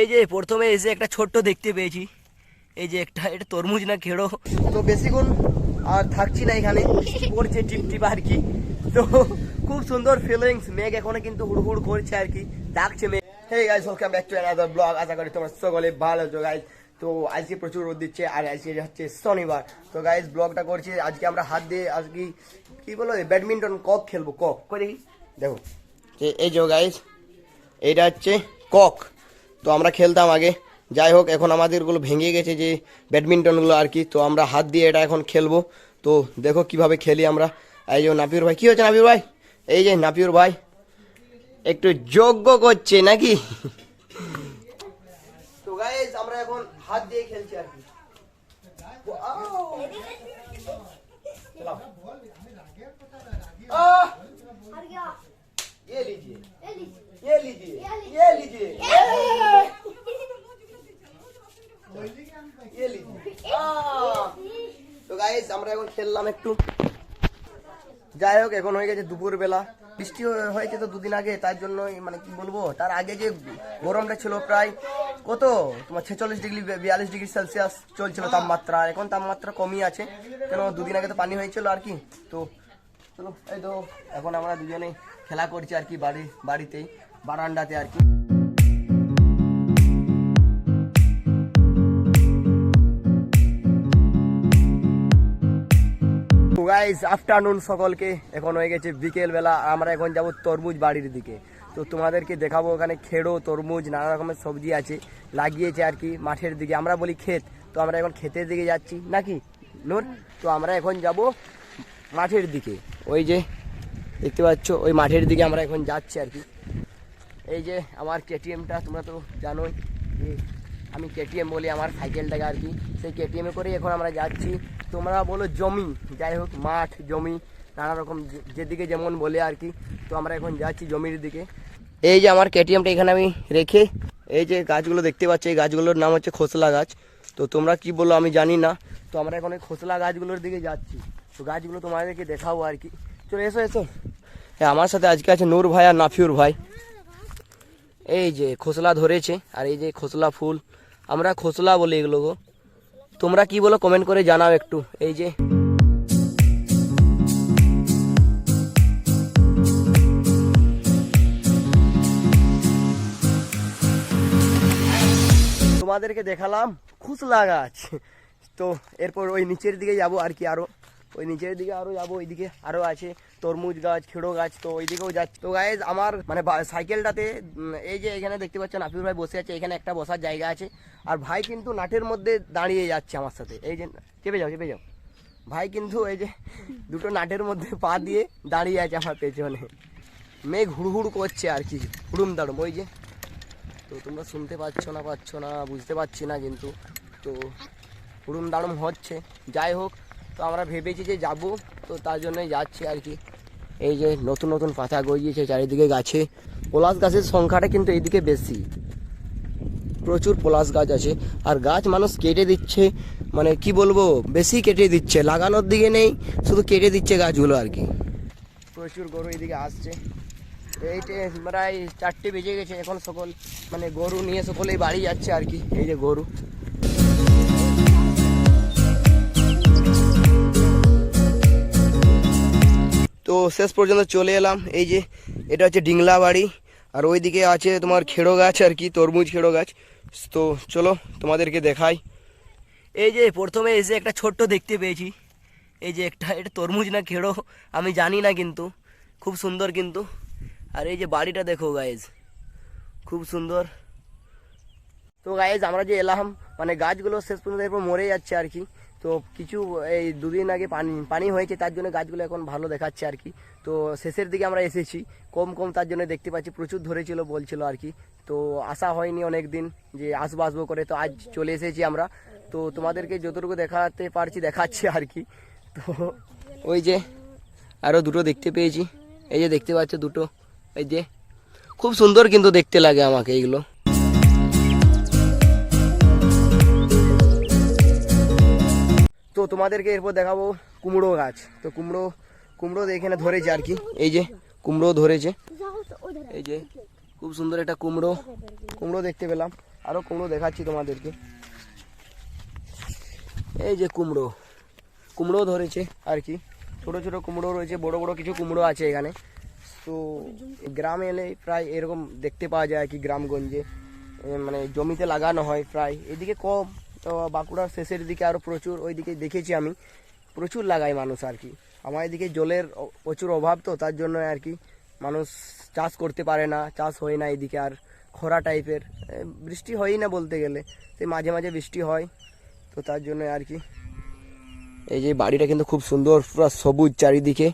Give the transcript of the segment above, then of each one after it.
এই যে প্রথমে এসে একটা ছোট্ট দেখতে পেয়েছি। এই যে একটা এটা তরমুজ না খেড়ো। তো বেশিক্ষণ আর থাকছি না এখানে। পড়ছে টিপ টিপ আর কি। তো খুব সুন্দর ফিলিংস মেঘ এখনও কিন্তু হুড় করছে আর কি। ডাকছে মেঘ। Hey guys welcome back to another blog আশা করি তোমরা সকলে ভালো আছো গাইস তো আজকে প্রচুর রোদ দিচ্ছে আর আজকে হচ্ছে শনিবার। তো গাইস ব্লগটা করছি। আজকে আমরা হাত দিয়ে আজকে কি বলো ব্যাডমিন্টন কক খেলব কক করে দেখি। দেখো। এই যে গাইস এইটা হচ্ছে কক তো আমরা খেলতাম আগে যাই হোক এখন আমাদেরগুলো ভেঙে গেছে যে ব্যাডমিন্টনগুলো আর কি তো আমরা হাত দিয়ে এটা এখন খেলবো তো দেখো কিভাবে খেলি আমরা এই যে নাপিউর ভাই কি হচ্ছে নাপিউর ভাই এই যে নাপিউর ভাই একটু যোগ্য করছে নাকি তো গাইজ আমরা এখন হাত দিয়ে খেলছি আর কি चलाओ। आह! ये लीजिए ये लीजिए ये लीजिए ये लीजिए आह! তো গাইস আমরা এখন খেললাম একটু যাই হোক এখন হয়ে গেছে দুপুর বেলা বৃষ্টি হয়ে- হয়েছে তো দুদিন আগে তার জন্য মানে কি বলবো তার আগে যে গরমটা ছিল প্রায় কত তোমার ছেচল্লিশ ডিগ্রি বিয়াল্লিশ ডিগ্রি সেলসিয়াস চলছিল তাপমাত্রা এখন তাপমাত্রা কমই আছে কেন দুদিন আগে তো পানি হয়েছিল আর কি তো চলো এই তো এখন আমরা দুজনে খেলা করছি আর কি বাড়ি বাড়িতেই বারান্দাতে আর কি। গাইস আফটারনুন সকলকে। এখন হয়ে গেছে বিকেল বেলা আমরা এখন যাব তরমুজ বাড়ির দিকে। তো তোমাদেরকে দেখাবো ওখানে খেড়ো, তরমুজ, নানা রকমের সবজি আছে। লাগিয়েছে আর কি মাঠের দিকে। আমরা বলি ক্ষেত। তো আমরা এখন ক্ষেতের দিকে যাচ্ছি। নাকি? নুন তো আমরা এখন যাব মাঠের দিকে। ওই যে, দেখতে পাচ্ছ? ওই মাঠের দিকে আমরা এখন যাচ্ছি আর কি। এই যে আমার কেটিএমটা, তোমরা তো জানোই যে আমি কেটিএম বলি, আমার সাইকেলটাকে আর কি। সেই কেটিএমে করেই এখন আমরা যাচ্ছি। তোমরা বলো জমি, যাই হোক, মাঠ, জমি, নানা রকম যেদিকে যেমন বলে আর কি। তো আমরা এখন যাচ্ছি জমির দিকে। এই যে আমার কেটিএমটা এখানে আমি রেখে, এই যে গাছগুলো দেখতে পাচ্ছি, এই গাছগুলোর নাম হচ্ছে খোসলা গাছ। তো তোমরা কি বলো আমি জানি না। তো আমরা এখন ওই খোসলা গাছগুলোর দিকে যাচ্ছি। তো গাছগুলো তোমাদেরকে দেখাবো আর কি। চলো এসো এসো। হ্যাঁ আমার সাথে আজকে আছে নূর ভাই আর নাফিউর ভাই। এই যে খোসলা ধরেছে, আর এই যে খোসলা ফুল। আমরা খোসলা বলি এগুলো গো তোমরা কি বলো কমেন্ট করে জানাও একটু। এই যে। তোমাদেরকে দেখালাম খুসলা গাছ। তো এরপর ওই নিচের দিকে যাব আর কি আরও। ওই নিচের দিকে আরও যাব, ওইদিকে আরও আছে তরমুজ গাছ, খেড়ো গাছ, তো ওইদিকেও যাচ্ছি। তো গাইজ আমার মানে সাইকেলটাতে এই যে এখানে দেখতে পাচ্ছেন আফির ভাই বসে আছে, এখানে একটা বসার জায়গা আছে। আর ভাই কিন্তু নাটের মধ্যে দাঁড়িয়ে যাচ্ছে আমার সাথে। এই যে, চেপে যাও চেপে যাও। ভাই কিন্তু এই যে দুটো নাটের মধ্যে পা দিয়ে দাঁড়িয়ে আছে আমার পেছনে। মেঘ হুড়হুড় করছে আর কি, হুড়ুম দাঁড়ুম। ওই যে, তো তোমরা শুনতে পাচ্ছ না পাচ্ছ না, বুঝতে পারছি না কিন্তু, তো হুড়ুম দাড়ুম হচ্ছে। যাই হোক তো আমরা ভেবেছি যে যাব, তো তার জন্যই যাচ্ছি আর কি। এই যে নতুন নতুন পাতা গজিয়েছে চারিদিকে গাছে। পলাশ গাছের সংখ্যাটা কিন্তু এইদিকে বেশি। প্রচুর পলাশ গাছ আছে। আর গাছ মানুষ কেটে দিচ্ছে মানে কি বলব, বেশি কেটে দিচ্ছে। লাগানোর দিকে নেই, শুধু কেটে দিচ্ছে গাছগুলো আর কি। প্রচুর গরু এদিকে আসছে। এইটে প্রায় চারটে বেজে গেছে এখন সকল মানে গরু নিয়ে সকলেই বাড়ি যাচ্ছে আর কি, এই যে গরু। তো শেষ পর্যন্ত চলে এলাম। এই যে, এটা হচ্ছে ডিংলা বাড়ি, আর ওইদিকে আছে তোমার খেড়ো গাছ আর কি, তরমুজ খেড়ো গাছ। তো চলো তোমাদেরকে দেখাই। এই যে, প্রথমে এসে একটা ছোট্ট দেখতে পেয়েছি। এই যে একটা, এটা তরমুজ না খেড়ো, আমি জানি না কিন্তু, খুব সুন্দর কিন্তু। আর এই যে বাড়িটা দেখো গায়েজ খুব সুন্দর। তো গায়েজ আমরা যে এলাম মানে গাছগুলো শেষ পর্যন্ত এরপর মরে যাচ্ছে আর কি। তো কিছু, এই দুদিন আগে পানি পানি হয়েছে, তার জন্য গাছগুলো এখন ভালো দেখাচ্ছে আর কি। তো শেষের দিকে আমরা এসেছি, কম কম তার জন্য দেখতে পাচ্ছি, প্রচুর ধরেছিল বলছিল আর কি। তো আসা হয়নি অনেক দিন যে আসব আসব করে, তো আজ চলে এসেছি আমরা। তো তোমাদেরকে যতটুকু দেখাতে পারছি, দেখাচ্ছি আর কি। তো ওই যে আরও দুটো দেখতে পেয়েছি। এই যে দেখতে পাচ্ছ দুটো, এই যে। খুব সুন্দর কিন্তু দেখতে লাগে আমাকে এইগুলো। তোমাদেরকে এরপর দেখাবো কুমড়ো গাছ। তো কুমড়ো কুমড়ো এখানে ধরেছে আর কি। এই যে কুমড়ো ধরেছে। এই যে, খুব সুন্দর একটা কুমড়ো। কুমড়ো দেখতে পেলাম। আরও কুমড়ো দেখাচ্ছি তোমাদেরকে। এই যে কুমড়ো। কুমড়ো ধরেছে আর কি। ছোট ছোট কুমড়ো রয়েছে। বড় বড় কিছু কুমড়ো আছে এখানে। তো গ্রামে এলে প্রায় এরকম দেখতে পাওয়া যায় কি গ্রামগঞ্জে। মানে জমিতে লাগানো হয় প্রায়। এদিকে কম। তো বাঁকুড়ার শেষের দিকে আরও প্রচুর ওইদিকে দেখেছি আমি। প্রচুর লাগায় মানুষ আর কি। আমার এদিকে জলের প্রচুর অভাব তো তার জন্য আর কি মানুষ চাষ করতে পারে না চাষ হয় না এদিকে আর খরা টাইপের। বৃষ্টি হয়ই না বলতে গেলে সেই মাঝে মাঝে বৃষ্টি হয় তো তার জন্য আর কি। এই যে বাড়িটা কিন্তু খুব সুন্দর পুরো সবুজ চারিদিকে।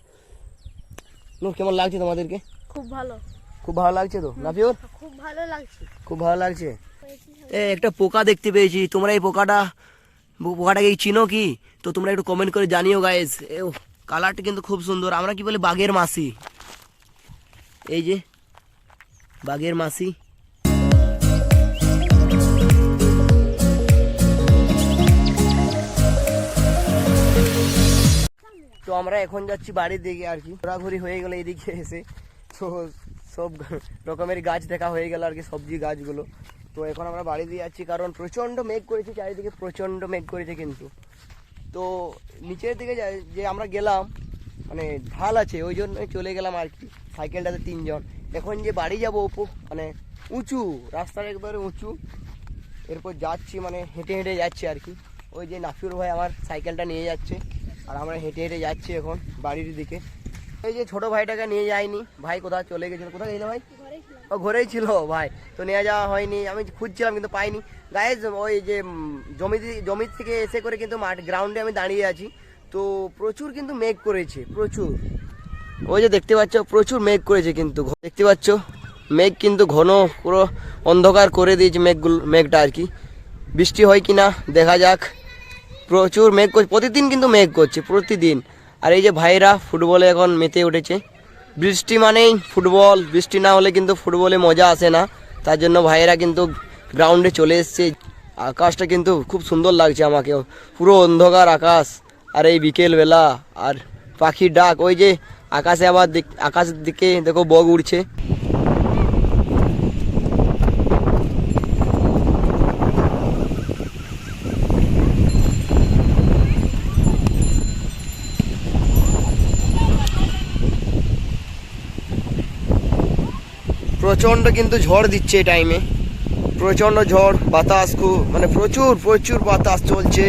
নূর, কেমন লাগছে তোমাদেরকে? খুব ভালো। খুব ভালো লাগছে তো না পিওর খুব ভালো লাগছে। খুব ভালো লাগছে? একটা পোকা দেখতে পেয়েছি। তোমরা এই পোকাটা, পোকাটাকে চিনো কি? তো তোমরা একটু কমেন্ট করে জানিও গাইস এ কালারটা কিন্তু খুব সুন্দর। আমরা কি বলি বাঘের মাসি? এই যে, বাঘের মাসি। তো আমরা এখন যাচ্ছি বাড়ির দিকে আর কি। ঘোরাঘুরি হয়ে গেল এইদিকে এসে। তো সব রকমের গাছ দেখা হয়ে গেল আর কি, সবজি গাছগুলো। তো এখন আমরা বাড়ি দিয়ে যাচ্ছি, কারণ প্রচণ্ড মেঘ করেছে, চারিদিকে প্রচণ্ড মেঘ করেছে কিন্তু। তো নিচের দিকে যে আমরা গেলাম মানে ঢাল আছে, ওই জন্য চলে গেলাম আর কি, সাইকেলটাতে তিনজন। এখন যে বাড়ি যাব মানে উঁচু, রাস্তার একবারে উঁচু, এরপর যাচ্ছি মানে হেঁটে হেঁটে যাচ্ছি আর কি। ওই যে নাফিউর ভাই আমার সাইকেলটা নিয়ে যাচ্ছে, আর আমরা হেঁটে হেঁটে যাচ্ছি এখন বাড়ির দিকে। এই যে ছোট ভাইটাকে নিয়ে যায়নি ভাই কোথাও চলে গেছিল। কোথায় গেছিল ভাই? ও ঘরেই ছিল ভাই। তো নিয়ে যাওয়া হয়নি। আমি খুঁজছিলাম কিন্তু পাইনি। গায়ে ওই যে জমি দি- জমি থেকে এসে করে কিন্তু মাঠ গ্রাউন্ডে আমি দাঁড়িয়ে আছি। তো প্রচুর কিন্তু মেঘ করেছে প্রচুর। ওই যে দেখতে পাচ্ছ প্রচুর মেঘ করেছে কিন্তু। দেখতে পাচ্ছ? মেঘ কিন্তু ঘন পুরো অন্ধকার করে দিয়েছে মেঘগুলো মেঘটা আর কি। বৃষ্টি হয় কি না দেখা যাক। প্রচুর মেঘ করছে প্রতিদিন কিন্তু মেঘ করছে প্রতিদিন। আর এই যে ভাইরা ফুটবলে এখন মেতে উঠেছে। বৃষ্টি মানেই ফুটবল, বৃষ্টি না হলে কিন্তু ফুটবলে মজা আসে না। তার জন্য ভাইয়েরা কিন্তু গ্রাউন্ডে চলে এসছে। আকাশটা কিন্তু খুব সুন্দর লাগছে আমাকে পুরো অন্ধকার আকাশ, আর এই বিকেলবেলা, আর পাখির ডাক, ওই যে আকাশে আবার আকাশের দিকে দেখো বগ উড়ছে। প্রচণ্ড কিন্তু ঝড় দিচ্ছে এই টাইমে প্রচণ্ড ঝড় বাতাস খুব মানে প্রচুর প্রচুর বাতাস চলছে।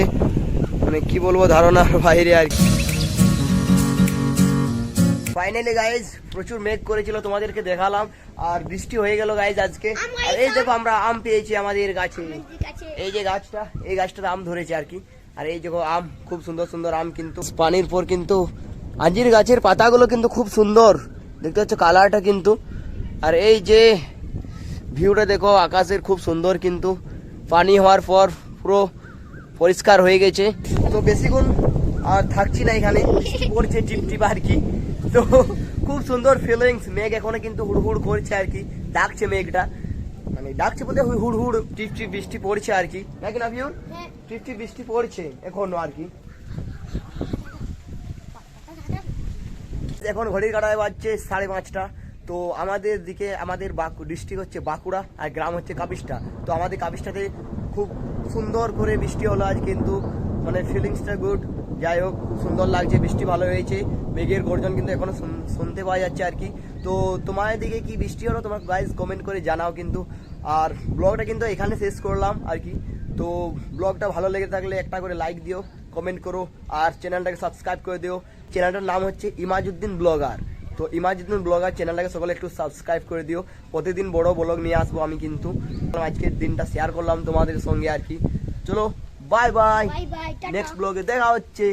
মানে কি বলব ধারণার বাইরে আর কি। ফাইনালি গাইজ প্রচুর মেঘ করেছিল তোমাদেরকে দেখালাম। আর বৃষ্টি হয়ে গেল গাইজ আজকে। আর এই দেখো আমরা আম পেয়েছি আমাদের গাছে। এই যে গাছটা এই গাছটাতে আম ধরেছে আর কি। আর এই দেখো আম খুব সুন্দর সুন্দর আম কিন্তু। পানির পর কিন্তু আঞ্জির গাছের পাতাগুলো কিন্তু খুব সুন্দর। দেখতে পাচ্ছ কালারটা কিন্তু। আর এই যে ভিউটা দেখো আকাশের খুব সুন্দর কিন্তু। পানি হওয়ার পর পুরো পরিষ্কার হয়ে গেছে। তো বেশিক্ষণ আর থাকছি না এখানে পড়ছে টিপ টিপ আর কি। তো খুব সুন্দর ফিলিংস মেঘ এখনও কিন্তু হুড়হুড় করছে আর কি ডাকছে মেঘটা। মানে ডাকছে বলতে হুড় হুড় টিপ টিপ বৃষ্টি পড়ছে আর কি। নাকি না ভিউর টিপ টিপ বৃষ্টি পড়ছে এখনও আর কি। এখন ঘড়ির কাটায় বাজছে সাড়ে পাঁচটা। তো আমাদের দিকে, আমাদের ডিস্ট্রিক্ট হচ্ছে বাঁকুড়া আর গ্রাম হচ্ছে কাপিসটা। তো আমাদের কাপিসটাতে খুব সুন্দর করে বৃষ্টি হলো আজ, কিন্তু মানে ফিলিংসটা গুড যাই হোক খুব সুন্দর লাগছে, বৃষ্টি ভালো হয়েছে। মেঘের গর্জন কিন্তু এখনও শুনতে পাওয়া যাচ্ছে আর কি। তো তোমার দিকে কি বৃষ্টি হলো তোমার গাইজ কমেন্ট করে জানাও কিন্তু। আর ব্লগটা কিন্তু এখানে শেষ করলাম আর কি। তো ব্লগটা ভালো লেগে থাকলে একটা করে লাইক দিও কমেন্ট করো। আর চ্যানেলটাকে সাবস্ক্রাইব করে দিও। চ্যানেলটার নাম হচ্ছে ইমাজউদ্দিন ব্লগার তো ইমাজউদ্দিন ব্লগার চ্যানেলটাকে সকলে একটু সাবস্ক্রাইব করে দিও। প্রতিদিন বড় ব্লগ নিয়ে আসব আমি কিন্তু। আজকের দিনটা শেয়ার করলাম তোমাদের সঙ্গে আর কি। চলো বাই বাই নেক্সট ব্লগে দেখা হচ্ছে।